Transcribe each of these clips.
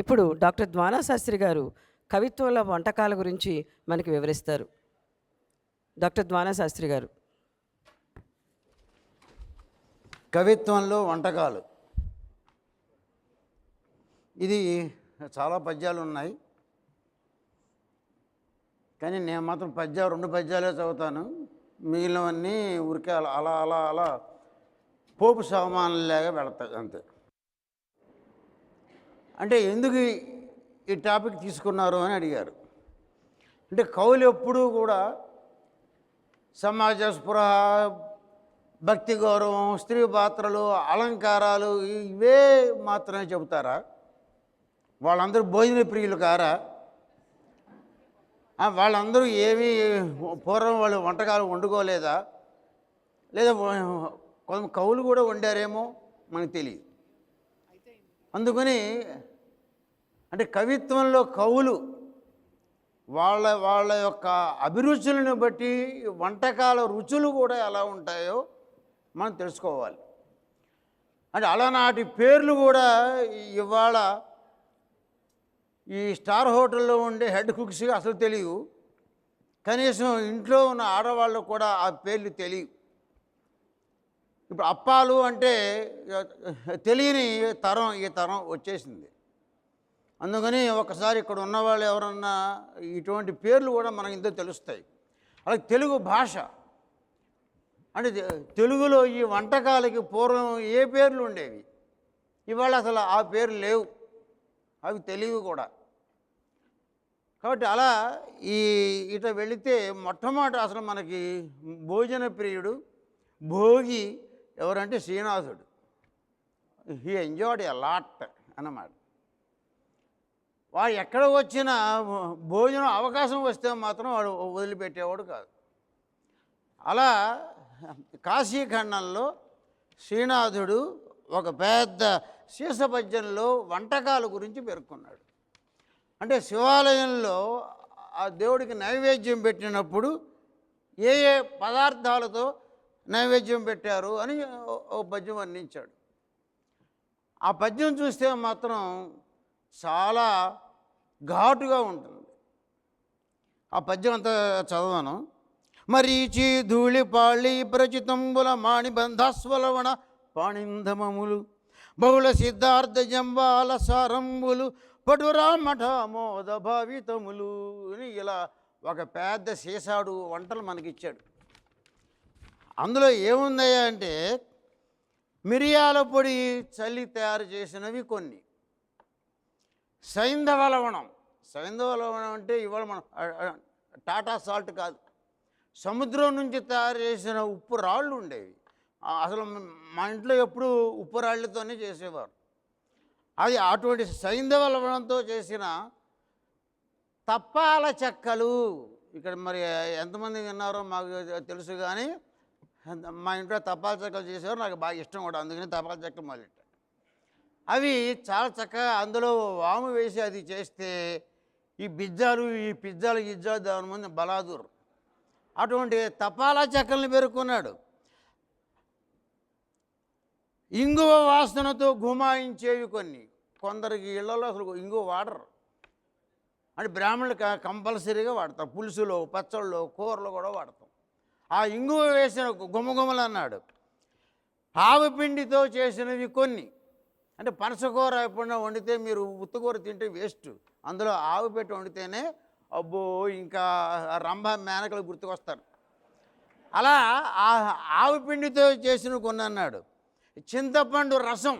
ఇప్పుడు డాక్టర్ ద్వానాశాస్త్రి గారు కవిత్వంలో వంటకాల గురించి మనకి వివరిస్తారు. డాక్టర్ ద్వానాశాస్త్రి గారు. కవిత్వంలో వంటకాలు. ఇది చాలా పద్యాలు ఉన్నాయి. కానీ నేను మాత్రం పద్యాలు రెండు పద్యాలే చదువుతాను. మిగిలినవన్నీ ఉరికే అలా అలా అలా అలా పోపు సామాన్లాగా వెళతాయి అంతే. అంటే ఎందుకు ఈ- టాపిక్ తీసుకున్నారు అని అడిగారు. అంటే కవులు ఎప్పుడూ కూడా సమాజ స్పృహ భక్తి గౌరవం స్త్రీ పాత్రలు అలంకారాలు ఇవే మాత్రమే చెబుతారా? వాళ్ళందరూ భోజన ప్రియులు కారా? వాళ్ళందరూ ఏమీ పూర్వం వాళ్ళు వంటకాలు వండుకోలేదా? లేదా కొంత కవులు కూడా వండారేమో మనకు తెలియదు. అందుకని అంటే కవిత్వంలో కవులు వాళ్ళ వాళ్ళ యొక్క అభిరుచులను బట్టి వంటకాల రుచులు కూడా ఎలా ఉంటాయో మనం తెలుసుకోవాలి. అంటే అలనాటి పేర్లు కూడా ఇవాళ ఈ స్టార్ హోటల్లో ఉండే హెడ్ కుక్స్కి అసలు తెలియవు. కనీసం ఇంట్లో ఉన్న ఆడవాళ్ళకు కూడా ఆ పేర్లు తెలియవు. ఇప్పుడు అప్పాలు అంటే తెలియని తరం ఈ తరం వచ్చేసింది. అందుకని ఒకసారి ఇక్కడ ఉన్నవాళ్ళు ఎవరన్నా ఇటువంటి పేర్లు కూడా మనకి ఇంత తెలుస్తాయి. అలాగే తెలుగు భాష. అంటే తెలుగులో ఈ వంటకాలకి పూర్వం ఏ పేర్లు ఉండేవి? ఇవాళ అసలు ఆ పేర్లు లేవు. అవి తెలివి కూడా. కాబట్టి అలా ఈ ఇట వెళితే మొట్టమొదటి అసలు మనకి భోజన ప్రియుడు భోగి ఎవరంటే శ్రీనాథుడు హీ ఎంజాయ్డ్ ఎ లాట్ అన్నమాట. వాడు ఎక్కడ వచ్చినా భోజనం అవకాశం వస్తే మాత్రం వాడు వదిలిపెట్టేవాడు కాదు. అలా కాశీఖండంలో శ్రీనాథుడు ఒక పెద్ద శీర్షపద్యంలో వంటకాల గురించి పేర్కొన్నాడు. అంటే శివాలయంలో ఆ దేవుడికి నైవేద్యం పెట్టినప్పుడు ఏ ఏ పదార్థాలతో నైవేద్యం పెట్టారు అని ఓ- పద్యం అందించాడు ఆ పద్యం చూస్తే మాత్రం చాలా ఘాటుగా ఉంటుంది. ఆ పద్యం అంతా చదవను. మరీచి ధూళి పాళి ప్రచితంబుల మాణిబంధాస్వలవణ పాణింధమములు బహుళ సిద్ధార్థ జంబాల సారంబులు పటురామఠ మోద భావితములు అని ఇలా ఒక పెద్ద సీసాడు వంటలు మనకిచ్చాడు. అందులో ఏముందయ్యా అంటే మిరియాల పొడి చల్లి తయారు చేసినవి కొన్ని. సైంధవ లవణం. సైంధవ లవణం అంటే ఇవాళ మనం టాటా సాల్ట్ కాదు. సముద్రం నుంచి తయారు చేసిన ఉప్పు రాళ్ళు ఉండేవి. అసలు మా ఇంట్లో ఎప్పుడు ఉప్పు రాళ్ళతోనే చేసేవారు. అది అటువంటి సైంధవ లవణంతో చేసిన తప్పాల చెక్కలు. ఇక్కడ మరి ఎంతమంది విన్నారో మాకు తెలుసు కానీ మా ఇంట్లో తపాల చెక్కలు చేసేవారు. నాకు బాగా ఇష్టం కూడా అందుకని తపాల చెక్కలు మొదలెట్టాను. అవి చాలా చక్కగా అందులో వాము వేసి అది చేస్తే ఈ బిజ్జాలు ఈ పిజ్జాలు గిజ్జాలు దాని మంది బలాదూర్. అటువంటి తపాలా చెక్కల్ని పేర్కొన్నాడు. ఇంగువ వాసనతో గుమాయించేవి కొన్ని. కొందరికి ఇళ్ళలో అసలు ఇంగువ వాడరు. అంటే బ్రాహ్మణులు కంపల్సరీగా వాడతారు పులుసులో పచ్చళ్ళు కూరలో కూడా వాడతాం. ఆ ఇంగువ వేసిన గుమగుమలు అన్నాడు ఆవు పిండితో చేసినవి కొన్ని. అంటే పనసకూర ఎప్పుడైనా వండితే మీరు ఉత్తుకూర తింటే వేస్ట్. అందులో ఆవు పెట్టి వండితేనే అబ్బో ఇంకా రంభ మేనకలు గుర్తుకొస్తారు. అలా ఆ ఆవు పిండితో చేసిన కొన్ని అన్నాడు. చింతపండు రసం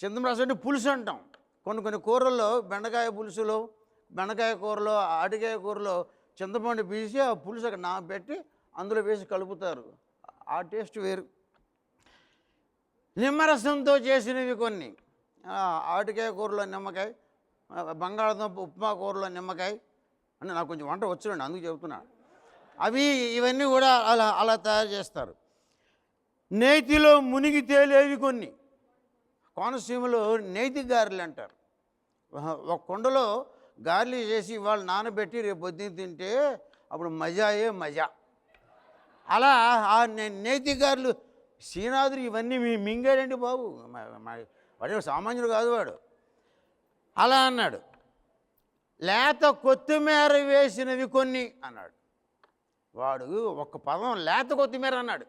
చింతపండు రసం అంటే పులుసు అంటాం. కొన్ని కొన్ని కూరల్లో బెండకాయ పులుసులో బెండకాయ కూరలో అడికాయ కూరలో చింతపండు పీసి ఆ పులుసు అక్కడ నానబెట్టి అందులో వేసి కలుపుతారు. ఆ టేస్ట్ వేరు. నిమ్మరసంతో చేసినవి కొన్ని. ఆటికాయ కూరలో నిమ్మకాయ బంగాళదుంప ఉప్మా కూరలో నిమ్మకాయ అంటే నాకు కొంచెం వంట వచ్చునండి అందుకు చెబుతున్నా. అవి ఇవన్నీ కూడా అలా అలా తయారు చేస్తారు. నేతిలో మునిగి తేలేవి కొన్ని. కోనసీమలో నేతి గారెలు అంటారు. ఒక- కుండలో గారెలు చేసి వాళ్ళు నానబెట్టి రేపు పొద్దున్న తింటే అప్పుడు మజాయే మజా. అలా ఆ నేతి గారెలు శ్రీనాథుడు ఇవన్నీ మీ మింగాడండి బాబు. మా- వాడు సామాన్యుడు కాదు వాడు. అలా అన్నాడు. లేత కొత్తిమీర వేసినవి కొన్ని అన్నాడు. వాడు ఒక పదం లేత కొత్తిమీర అన్నాడు.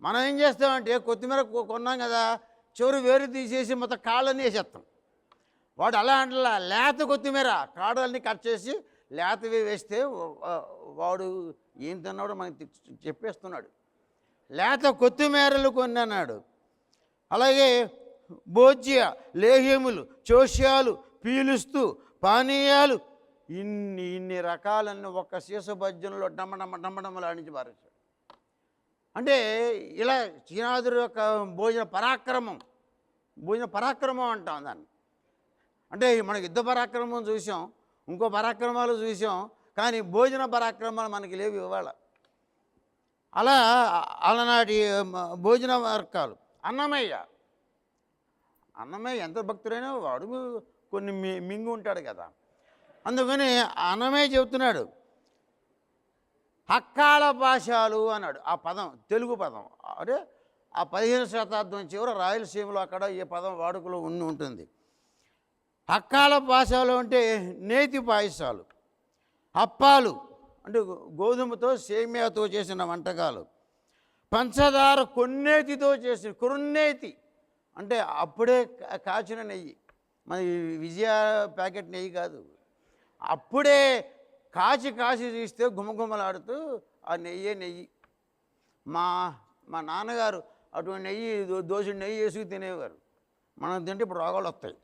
మనం ఏం చేస్తామంటే కొత్తిమీర కొన్నాం కదా చివరి వేరు తీసేసి మొత్తం కాళ్ళని వేసేస్తాం. వాడు అలా అంటలా లేత కొత్తిమీర కాడల్ని కట్ చేసి లేతవి వేస్తే వాడు ఏం తిన్నాడో మనకి చెప్పేస్తున్నాడు. లేత కొత్తిమీరలు కొన్ని అన్నాడు అలాగే భోజ్య లేహ్యములు చోష్యాలు పీలుస్తూ పానీయాలు ఇన్ని ఇన్ని రకాలన్నీ ఒక్క శీసభజ్యంలో డమ్మడమ్మ డమ్మడమ్మలాడించి పారేశాడు. అంటే ఇలా చీనాదుడు యొక్క భోజన పరాక్రమం భోజన పరాక్రమం అంటాం దాన్ని. అంటే మనకి యుద్ధ పరాక్రమం చూసాం ఇంకో పరాక్రమాలు చూసాం కానీ భోజన పరాక్రమాలు మనకి లేవు ఇవాళ. అలా అలనాటి భోజన వర్గాలు. అన్నమయ్య. అన్నమయ్య ఎంత భక్తుడైనా వాడు కొన్ని మి- మింగి ఉంటాడు కదా. అందుకని అన్నమయ్య చెబుతున్నాడు హక్కాల భాషలు అన్నాడు. ఆ పదం తెలుగు పదం. అంటే ఆ పదిహేను శతాబ్దం చివర రాయలసీమలో అక్కడ ఈ పదం వాడుకలో ఉండి ఉంటుంది. హక్కాల పాశాలు అంటే నేతి పాయసాలు అప్పాలు. అంటే గోధుమతో సేమియాతో చేసిన వంటకాలు. పంచదార కొన్నేతితో చేసిన కొన్నేతి. అంటే అప్పుడే కా- కాచిన నెయ్యి. మన విజయ ప్యాకెట్ నెయ్యి కాదు. అప్పుడే కాచి కాచి తీస్తే గుమగుమలాడుతూ ఆ నెయ్యే నెయ్యి. మా మా నాన్నగారు అటువంటి నెయ్యి దోశ దోసి నెయ్యి వేసుకు తినేవారు. మనం తింటే ఇప్పుడు రోగాలు వస్తాయి.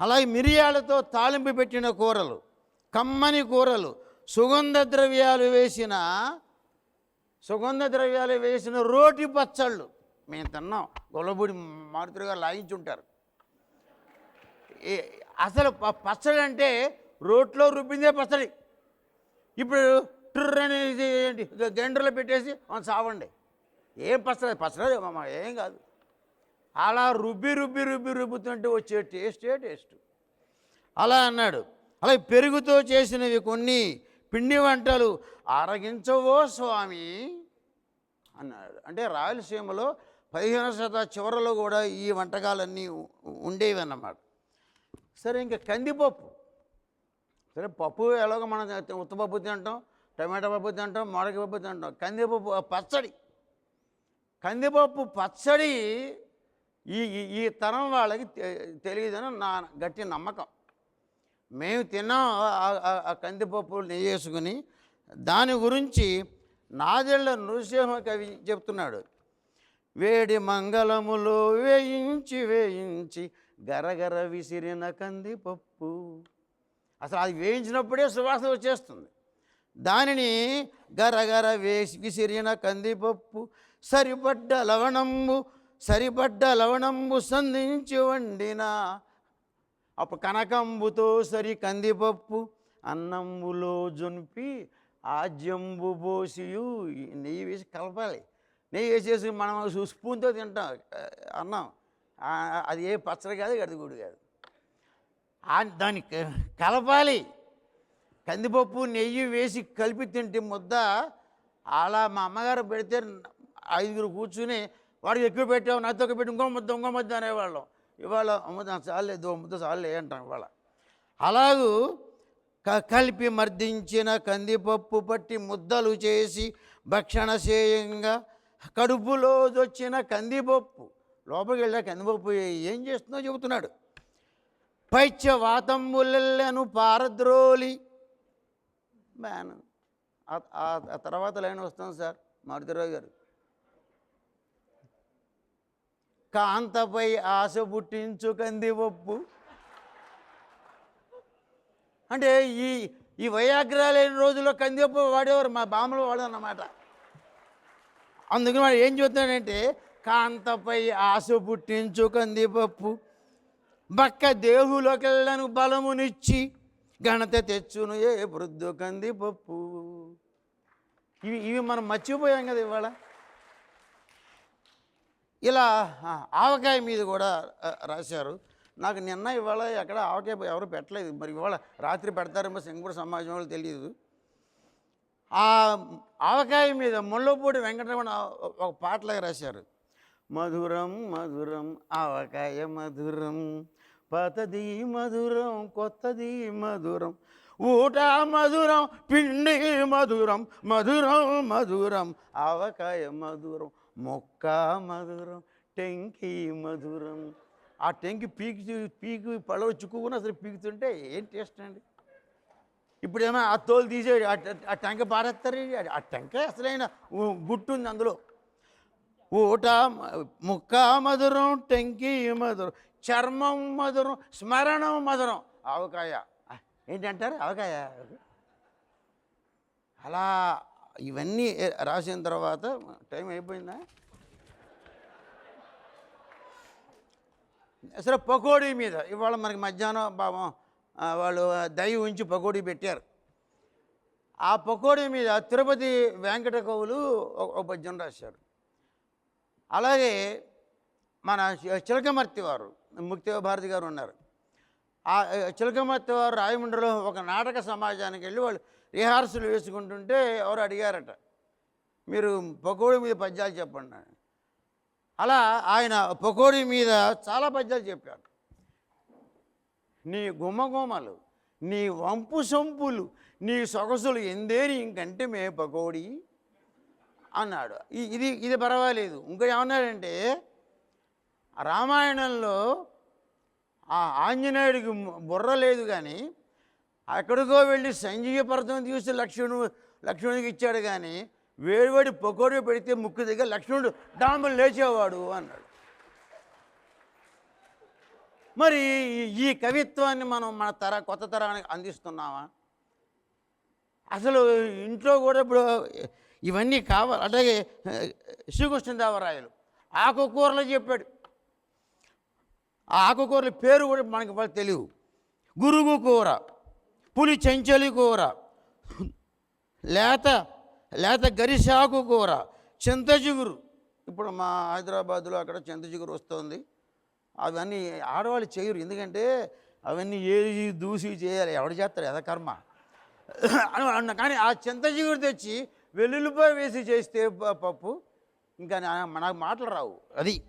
అలాగే మిరియాలతో తాలింపు పెట్టిన కూరలు కమ్మని కూరలు సుగంధ ద్రవ్యాలు వేసిన సుగంధ ద్రవ్యాలు వేసిన రోటి పచ్చళ్ళు. మేము తిన్నాం. గొల్లబూడి మారుతులు గారు లాగించుంటారు. ఏ- అసలు ప- పచ్చడి అంటే రోట్లో రుబ్బిందే పచ్చడి. ఇప్పుడు ట్రుర్ అనేది ఏంటి పెట్టేసి మనం సావండి ఏం పచ్చడి పచ్చడి మా ఏం కాదు. అలా రుబ్బి రుబ్బి రుబ్బి రుబ్బుతుంటే వచ్చే టేస్టే టేస్ట్. అలా అన్నాడు. అలా పెరుగుతో చేసినవి కొన్ని పిండి వంటలు అరగించవో స్వామి అన్నాడు. అంటే రాయలసీమలో పదిహేను శత చివరలో కూడా ఈ వంటకాలన్నీ ఉండేవి అన్నమాట సరే ఇంకా కందిపప్పు. సరే పప్పు ఎలాగో మనం ఉత్తపప్పు తింటాం టమాటా పప్పు తింటాం మామిడికాయ పప్పు తింటాం. కందిపప్పు పచ్చడి. కందిపప్పు పచ్చడి ఈ ఈ- ఈ తరం వాళ్ళకి తె- తెలియదని నా గట్టి నమ్మకం. మేము తిన్నాం ఆ- కందిపప్పు నెయ్యి వేసుకుని దాని గురించి నాదెళ్ళ నృసింహ కవి చెప్తున్నాడు. వేడి మంగళములో వేయించి వేయించి గరగర విసిరిన కందిపప్పు. అసలు అది వేయించినప్పుడే సువాసన వచ్చేస్తుంది. దానిని గరగర వేసి విసిరిన కందిపప్పు సరిపడ్డ లవణంబు సరిపడ్డ లవణంబు సంధించి వండిన అప్పుడు కనకంబుతో సరి కందిపప్పు అన్నంబులో జొనిపి ఆజ్యంబు పోసియు నెయ్యి వేసి కలపాలి. నెయ్యి వేసేసి మనం స్పూన్తో తింటాం. అన్నం. అది ఏ పచ్చడి కాదు గడిగుడు కాదు. దాన్ని క- కలపాలి. కందిపప్పు నెయ్యి వేసి కలిపి తింటే ముద్ద అలా మా అమ్మగారు పెడితే ఐదుగురు కూర్చుని వాడికి ఎక్కువ పెట్టావు నాతో ఎక్కువ పెట్టి ఇంకో ముద్ద ఇంకో ముద్ద అనేవాళ్ళం. ఇవాళ అమ్ముదాం చాలే దో ముద్ద చాలే అంటాం ఇవాళ. అలాగూ క- కలిపి మర్దించిన కందిపప్పు పట్టి ముద్దలు చేసి భక్షణ చేయంగా కడుపులో వచ్చిన కందిపప్పు లోపలికి వెళ్ళా కందిపప్పు ఏం చేస్తుందో చెబుతున్నాడు. పైత్య వాతంబులెల్లను పారద్రోలి. మ్యాన్ ఆ- ఆ తర్వాత లైన్ వస్తాం సార్ మారుతిరావు గారు. కాంతపై ఆశ పుట్టించు కందిపప్పు అంటే ఈ ఈ వయాగ్రా లేని రోజుల్లో కందిపప్పు వాడేవారు మా బామ్మలు వాడు అన్నమాట అందుకని వాడు ఏం చెబుతాడంటే కాంతపై ఆశ పుట్టించు కందిపప్పు బక్క దేహులకెళ్ళను బలమునిచ్చి ఘనత తెచ్చును ఏ వృద్ధు కందిపప్పు ఇవి ఇవి మనం మర్చిపోయాం కదా ఇవాళ. ఇలా ఆవకాయ మీద కూడా రాశారు. నాకు నిన్న ఇవాళ ఎక్కడ ఆవకాయ ఎవరు పెట్టలేదు. మరి ఇవాళ రాత్రి పెడతారేమో సింగపూర్ సమాజం వాళ్ళు తెలియదు ఆ ఆవకాయ మీద ముళ్ళపూడి వెంకటరమణ ఒక పాటలాగా రాశారు. మధురం మధురం ఆవకాయ మధురం పాతది మధురం కొత్తది మధురం ఊట మధురం పిండి మధురం మధురం మధురం ఆవకాయ మధురం. మొక్క మధురం టెంకి మధురం. ఆ టెంకి పీకి పీకి పడవ చిక్కుకుని అసలు పీకుతుంటే ఏం టేస్ట్ అండి? ఇప్పుడేమో ఆ తోలు తీసే ఆ ఆ టెంక పారేస్తారు ఆ టెంక అసలైన గుట్టు ఉంది అందులో. ఊట ముక్క మధురం టెంకి మధురం చర్మం మధురం స్మరణం మధురం. ఆవకాయ. ఏంటంటారు? ఆవకాయ? అలా ఇవన్నీ రాసిన తర్వాత టైం అయిపోయిందా? అసలు పకోడీ మీద. ఇవాళ మనకి మధ్యాహ్నం పాపం వాళ్ళు దయ ఉంచి పకోడీ పెట్టారు. ఆ పకోడీ మీద తిరుపతి వెంకట కవులు ఒక పద్యం రాశారు. అలాగే మన చిలకమర్తి వారు ముక్తి భారతి గారు ఉన్నారు. ఆ, చిలకమర్తి వారు రాయమండ్రిలో ఒక నాటక సమాజానికి వెళ్ళి వాళ్ళు రిహార్సల్ వేసుకుంటుంటే ఎవరు అడిగారట మీరు పకోడీ మీద పద్యాలు చెప్పండి అలా ఆయన పకోడీ మీద చాలా పద్యాలు చెప్పాడు. నీ గుమ్మగుమలు నీ వంపు సొంపులు నీ సొగసులు ఎందేని ఇంకంటే మే పకోడీ అన్నాడు. ఇది ఇది పర్వాలేదు. ఇంకా ఏమన్నాడంటే రామాయణంలో ఆ ఆంజనేయుడికి బుర్ర లేదు కానీ అక్కడికో వెళ్ళి సంజీవ పర్వతం తీసి లక్ష్మణు లక్ష్మణుడికి ఇచ్చాడు కానీ వేడివేడి పొకోడి పెడితే ముక్కు దగ్గర లక్ష్మణుడు డాంబులు లేచేవాడు అన్నాడు. మరి ఈ- ఈ కవిత్వాన్ని మనం మన తర కొత్త తరానికి అందిస్తున్నామా? అసలు ఇంట్లో కూడా ఇప్పుడు ఇవన్నీ కావాలి అలాగే శ్రీకృష్ణదేవరాయలు ఆకుకూరలు చెప్పాడు. ఆ ఆకుకూరల పేరు కూడా మనకి వాళ్ళు తెలియవు గురుగు కూర. పులి చెంచలి కూర లేత లేత గరిసాకు కూర చింతజిగురు ఇప్పుడు మా హైదరాబాద్లో అక్కడ చింతజిగురు వస్తుంది. అవన్నీ ఆడవాళ్ళు చేయరు. ఎందుకంటే అవన్నీ ఏది దూసి చేయాలి. ఎవడు చేస్తారు? ఎద కర్మ. అని అన్న కానీ ఆ చింతజిగురు తెచ్చి వెల్లుల్లిపాయ వేసి చేస్తే ప- పప్పు ఇంకా నాకు మాటలు రావు. అది.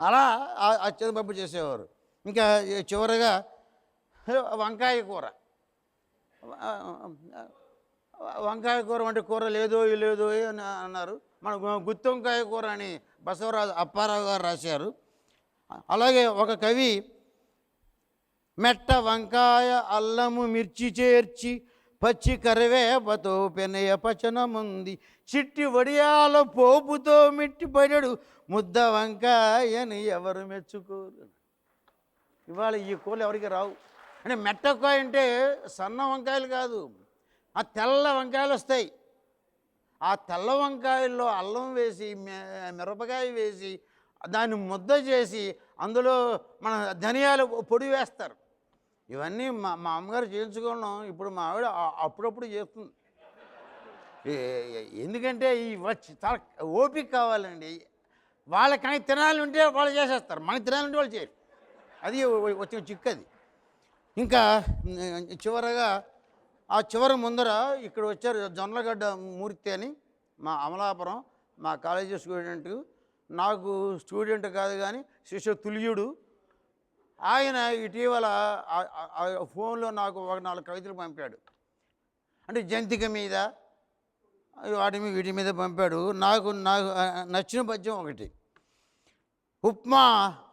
అలా ఆ- ఆ చింతపప్పు చేసేవారు. ఇంకా చివరగా వంకాయ కూర. వంకాయ కూర వంటి కూర లేదో లేదో అని అన్నారు. మన గు- గుత్తి వంకాయ కూర అని బసవరాజు అప్పారావు గారు రాశారు. అలాగే ఒక కవి మెట్ట వంకాయ అల్లము మిర్చి చేర్చి పచ్చి కరివేపతో పెనయ పచనముంది. చిట్టి వడియాల పోపుతో మిట్టి పడడు ముద్ద వంకాయని ఎవరు మెచ్చుకోరు? ఇవాళ ఈ కూరలు ఎవరికి రావు. అంటే మెట్టకాయ అంటే సన్న వంకాయలు కాదు. ఆ తెల్ల వంకాయలు వస్తాయి. ఆ తెల్ల వంకాయల్లో అల్లం వేసి మిరపకాయ వేసి దాన్ని ముద్ద చేసి అందులో మన ధనియాల పొడి వేస్తారు. ఇవన్నీ మా మా అమ్మగారు చేయించుకోవడం ఇప్పుడు మా ఆవిడ అప్పుడప్పుడు చేస్తుంది. ఎందుకంటే ఈ వచ్చి చాలా ఓపిక కావాలండి. వాళ్ళకి తినాలంటే వాళ్ళు చేసేస్తారు. మనకి తినాలంటే వాళ్ళు చేయరు. అది వచ్చిన చిక్కు అది. ఇంకా చివరగా ఆ చివరి ముందర ఇక్కడ వచ్చారు జొన్నలగడ్డ మూర్తి అని మా అమలాపురం మా కాలేజీ స్టూడెంట్. నాకు స్టూడెంట్ కాదు కానీ శిష్య తుల్యుడు. ఆయన ఇటీవల ఫోన్లో నాకు ఒక నాలుగు కవితలు పంపాడు. అంటే జంతిక మీద వాటి మీద వీటి మీద పంపాడు. నాకు నాకు నచ్చిన పద్యం ఒకటి. ఉప్మా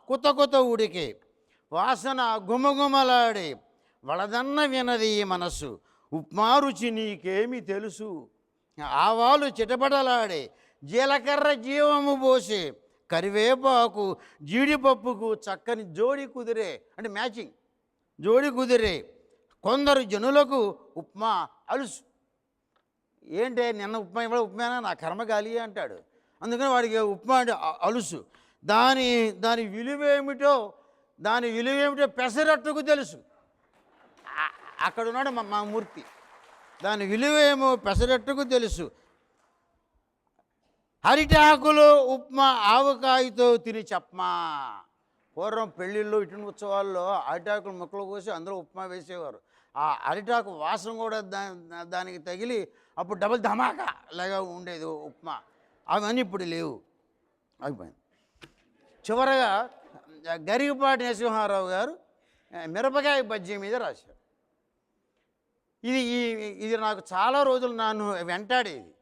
కొత్త కొత్త ఉడికే. వాసన గుమగుమలాడే వలదన్న వినది ఈ మనస్సు. ఉప్మా రుచి నీకేమి తెలుసు. ఆవాలు చిటపటలాడే జీలకర్ర జీవము పోసే కరివేపాకు జీడిపప్పుకు చక్కని జోడి కుదిరే అంటే మ్యాచింగ్ జోడి కుదిరే కొందరు జనులకు ఉప్మా అలుసు. ఏంటి నిన్న ఉప్మా ఇవాళ ఉప్మానా? నా కర్మ గాలి అంటాడు. అందుకని వాడికి ఉప్మా అంటే అలుసు దాని దాని విలువ ఏమిటో దాని విలువ ఏమిటో పెసరట్టుకు తెలుసు. అక్కడ ఉన్నాడు మా మా మూర్తి. దాని విలువ ఏమో పెసరట్టుకు తెలుసు. హరిటాకులు ఉప్మా ఆవకాయతో తిని చెప్పమా పూర్వం పెళ్ళిళ్ళు ఇటు ఉత్సవాల్లో అరిటాకులు ముక్కలు కోసి అందరూ ఉప్మా వేసేవారు. ఆ అరిటాకు వాసన కూడా దా దానికి తగిలి అప్పుడు డబుల్ ధమాకా లాగా ఉండేది ఉప్మా. అవన్నీ ఇప్పుడు లేవు. అయిపోయింది. చివరగా గరిగపాటి నరసింహారావు గారు మిరపకాయ బజ్జీ మీద రాశారు. ఇది ఈ ఇది నాకు చాలా రోజులు నన్ను వెంటాడేది.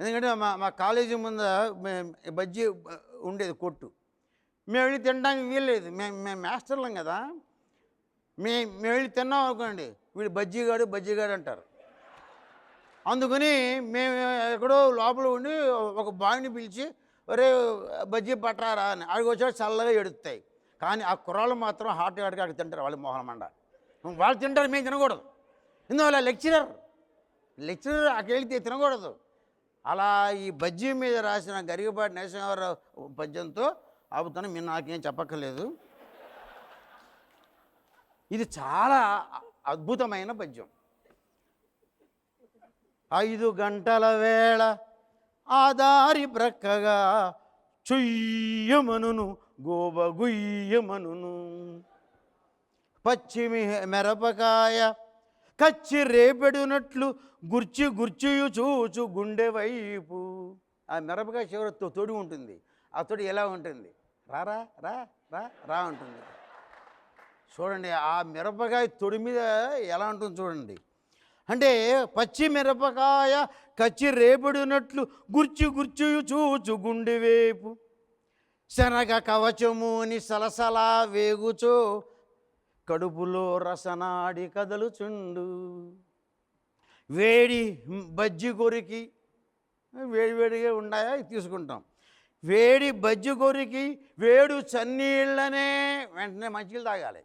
ఎందుకంటే మా మా కాలేజీ ముందు మే- బజ్జీ ఉండేది కొట్టు. మేము వెళ్ళి తినడానికి వీల్లేదు. మేము మేము మాస్టర్లం కదా. మే మేము వెళ్ళి తిన్నాం అనుకోండి వీడు బజ్జీగాడు బజ్జీగాడు అంటారు. అందుకని మేము ఎక్కడో లోపల ఉండి ఒక బావిని పిలిచి ఒరే బజ్జీ పట్టారా అని. అడిగి వచ్చాడు చల్లగా ఎడుతాయి కానీ ఆ కుర్రాళ్ళు మాత్రం హాట్ హాట్గా అక్కడ తింటారు వాళ్ళు మోహన మండ. వాళ్ళు తింటారు మేము తినకూడదు. ఎందువల్ల లెక్చరర్? లెక్చరర్ అక్కడికి తినకూడదు. అలా ఈ బజ్జీ మీద రాసిన గరిగపాటి నరసింహారావు పద్యంతో అవుతాను మీరు నాకేం చెప్పక్కర్లేదు. ఇది చాలా అద్భుతమైన పద్యం. ఐదు గంటల వేళ ఆ దారి ప్రక్కగా చెయ్యమనును గోబగుయ్యమనును. పచ్చిమి మెరపకాయ కచ్చి రేపెడునట్లు గుర్చి గుర్చియు చూచు గుండె వైపు. ఆ మిరపకాయ చివరితో తొడి ఉంటుంది. ఆ తొడి ఎలా ఉంటుంది? రారా రా రా రా ఉంటుంది చూడండి ఆ మిరపకాయ తొడి మీద ఎలా ఉంటుంది చూడండి. అంటే పచ్చి మిరపకాయ కచ్చి రేపడినట్లు గుర్చి గుర్చి చూచు గుండె వైపు. శనగ కవచముని సలసలా వేగుచో కడుపులో రసనాడి కదలుచుండు. వేడి బజ్జి కొరికి వేడివేడిగా ఉన్నాయా తీసుకుంటాం. వేడి బజ్జి కొరికి వేడు చన్నీళ్ళనే వెంటనే మంచిగా తాగాలి.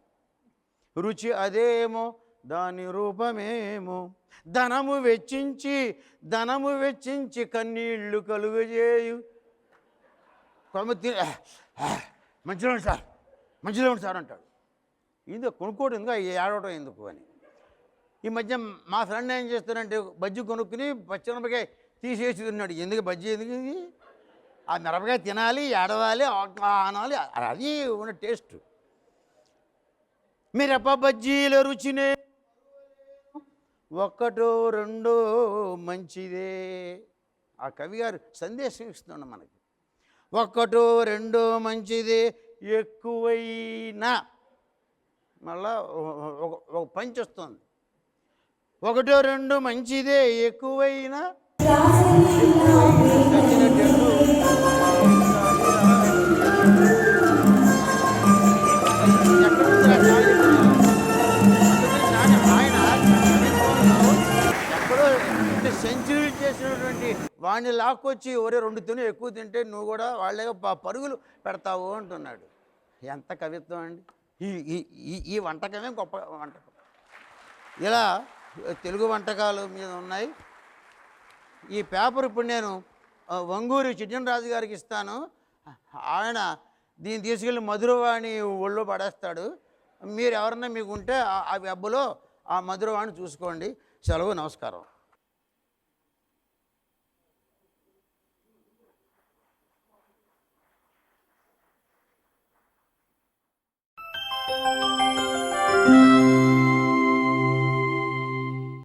రుచి అదేమో దాని రూపమేమో. ధనము వెచ్చించి ధనము వెచ్చించి కన్నీళ్ళు కలుగజేయు. కొమ్మ మంచిలో ఉంది సార్ మంచిలో ఉంది సార్ అంటాడు. ఇది కొనుక్కోవడం ఎందుకు? ఏడవటం ఎందుకు అని. ఈ మధ్య మా ఫ్రెండ్ ఏం చేస్తారంటే బజ్జి కొనుక్కుని పచ్చిమిరపకాయ తీసేసి తిన్నాడు. ఎందుకు బజ్జి ఎందుకు ఇది? ఆ మిరపకాయ తినాలి ఏడవాలి ఆనాలి అది ఉన్న టేస్ట్. మిరప బజ్జీల రుచినే ఒక్కటో రెండో మంచిదే. ఆ కవి గారు సందేశం ఇస్తున్నాడు మనకి. ఒక్కటో రెండో మంచిదే ఎక్కువైనా. మళ్ళా ఒక- పంచ్ వస్తుంది. ఒకటో రెండు మంచిదే ఎక్కువైనా. వాడిని లాక్కొచ్చి ఒరే రెండు తిను ఎక్కువ తింటే నువ్వు కూడా వాళ్ళే పరుగులు పెడతావు అంటున్నాడు. ఎంత కవిత్వం అండి. ఈ ఈ- ఈ వంటకమే గొప్ప వంటకం. ఇలా తెలుగు వంటకాలు మీద ఉన్నాయి. ఈ పేపర్ ఇప్పుడు నేను వంగూరి వంగూరి చిట్టనరాజు గారికి ఇస్తాను. ఆయన దీన్ని తీసుకెళ్ళి మధురవాణి ఒళ్ళో పడేస్తాడు. మీరు ఎవరన్నా మీకు ఉంటే ఆ- వెబ్బులో ఆ మధురవాణి చూసుకోండి. సెలవు నమస్కారం. Música